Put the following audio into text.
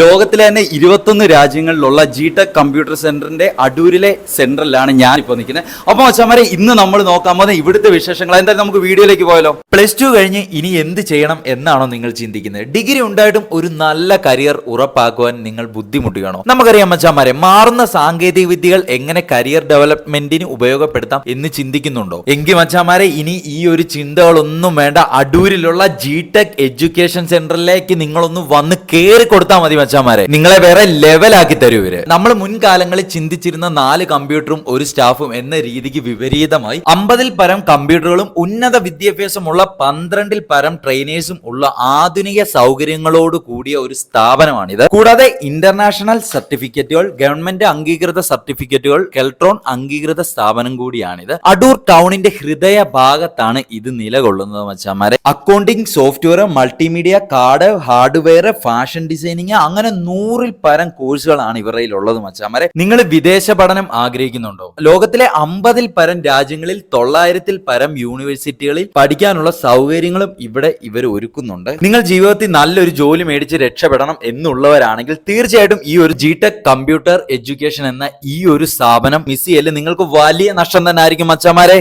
ലോകത്തിലെ തന്നെ ഇരുപത്തൊന്ന് രാജ്യങ്ങളിലുള്ള ജി ടെക് കമ്പ്യൂട്ടർ സെന്ററിന്റെ അടൂരിലെ സെന്ററിലാണ് ഞാൻ ഇപ്പോൾ നിൽക്കുന്നത്. അപ്പോൾ അച്ഛന്മാരെ ഇന്ന് നമ്മൾ നോക്കാൻ പോകുന്ന ഇവിടുത്തെ വിശേഷങ്ങൾ. എന്തായാലും നമുക്ക് വീഡിയോയിലേക്ക് പോയാലോ? പ്ലസ് ടു കഴിഞ്ഞ് ഇനി എന്ത് ചെയ്യണം എന്നാണോ നിങ്ങൾ ചിന്തിക്കുന്നത്. ഡിഗ്രി ഉണ്ടായിട്ടും ഒരു നല്ല കരിയർ ഉറപ്പാക്കുവാൻ നിങ്ങൾ ബുദ്ധിമുട്ടുകയാണോ? നമുക്കറിയാം അച്ഛന്മാരെ മാറുന്ന സാങ്കേതിക വിദ്യകൾ എങ്ങനെ കരിയർ ഡെവലപ്മെന്റിന് ഉപയോഗപ്പെടുത്താം എന്ന് ചിന്തിക്കുന്നുണ്ടോ? എങ്കിൽ മച്ചാമാരെ ഇനി ഈ ഒരു ചിന്തകളൊന്നും വേണ്ട. അടൂരിലുള്ള ജി ടെക് എഡ്യൂക്കേഷൻ സെന്ററിലേക്ക് നിങ്ങളൊന്ന് വന്ന് കയറി കൊടുത്താൽ മതി മച്ചാമാരെ നിങ്ങളെ വേറെ ലെവലാക്കി തരൂ ഇവർ. നമ്മൾ മുൻകാലങ്ങളിൽ ചിന്തിച്ചിരുന്ന നാല് കമ്പ്യൂട്ടറും ഒരു സ്റ്റാഫും എന്ന രീതിക്ക് വിപരീതമായി അമ്പതിൽ പരം കമ്പ്യൂട്ടറുകളും ഉന്നത വിദ്യാഭ്യാസമുള്ള പന്ത്രണ്ടിൽ പരം ട്രെയിനേഴ്സും ഉള്ള ആധുനിക സൗകര്യങ്ങളോട് കൂടിയ ഒരു സ്ഥാപനമാണിത്. കൂടാതെ ഇന്റർനാഷണൽ സർട്ടിഫിക്കറ്റുകൾ ഗവൺമെന്റ് അംഗീകൃത സർട്ടിഫിക്കറ്റുകൾ കെൽട്രോൺ അംഗീകൃത സ്ഥാപനം കൂടിയാണിത്. അടൂർ ടൗണിന്റെ ഹൃദയ ഭാഗത്താണ് ഇത് നിലകൊള്ളുന്നത് മച്ചാമാരെ. Accounting software multimedia card hardware fashion designing അങ്ങനെ നൂറിൽ പരം കോഴ്സുകളാണ് ഇവരുടെ ഉള്ളത് മച്ചാമാരെ നിങ്ങൾ വിദേശ പഠനം ആഗ്രഹിക്കുന്നുണ്ടോ? ലോകത്തിലെ അമ്പതിൽ പരം രാജ്യങ്ങളിൽ തൊള്ളായിരത്തിൽ പരം യൂണിവേഴ്സിറ്റികളിൽ പഠിക്കാനുള്ള സൗകര്യങ്ങളും ഇവിടെ ഇവർ ഒരുക്കുന്നുണ്ട്. നിങ്ങൾ ജീവിതത്തിൽ നല്ലൊരു ജോലി മേടിച്ച് രക്ഷപ്പെടണം എന്നുള്ളവരാണെങ്കിൽ തീർച്ചയായിട്ടും ഈ ഒരു ജി ടെക് കമ്പ്യൂട്ടർ എഡ്യൂക്കേഷൻ എന്ന ഈ ഒരു സ്ഥാപനം മിസ് ചെയ്യൽ നിങ്ങൾക്ക് വലിയ നഷ്ടം തന്നെ ആയിരിക്കും മച്ചാമാരെ